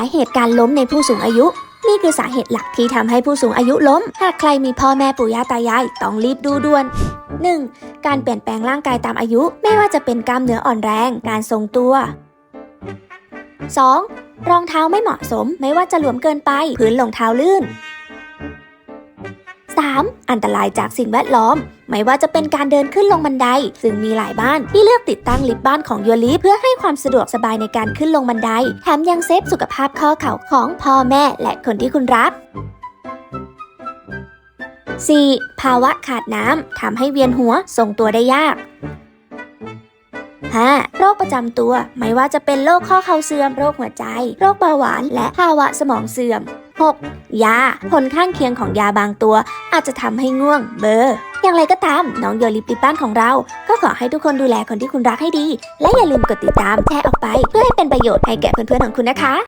าเหตุการล้มในผู้สูงอายุ นี่คือสาเหตุหลักที่ทำให้ผู้สูงอายุล้ม หากใครมีพ่อแม่ปู่ย่าตายายต้องรีบดูด่วน 1. การเปลี่ยนแปลงร่างกายตามอายุ ไม่ว่าจะเป็นกล้ามเนื้ออ่อนแรง การทรงตัว 2. รองเท้าไม่เหมาะสม ไม่ว่าจะหลวมเกินไป พื้นรองเท้าลื่น 3. อันตรายจากสิ่งแวดล้อม ไม่ว่าจะเป็นการเดินขึ้นลงบันได ซึ่งมีหลายบ้านที่เลือกติดตั้งลิฟต์บ้านของยูลิเพื่อให้ความสะดวกสบายในการขึ้นลงบันได แถมยังเซฟสุขภาพข้อเข่าของพ่อแม่และคนที่คุณรัก 4. ภาวะขาดน้ำทำให้เวียนหัวทรงตัวได้ยาก 5. โรคประจำตัว ไม่ว่าจะเป็นโรคข้อเข่าเสื่อม โรคหัวใจ โรคเบาหวาน และภาวะสมองเสื่อม 6. ยา ผลข้างเคียงของยาบางตัว อาจจะทำให้ง่วงเบอร์อย่างไรก็ตาม น้องโยลิปติดบ้านของเรา ก็ขอให้ทุกคนดูแลคนที่คุณรักให้ดี และอย่าลืมกดติดตามแชร์ออกไป เพื่อให้เป็นประโยชน์ให้แก่เพื่อนๆของคุณนะคะ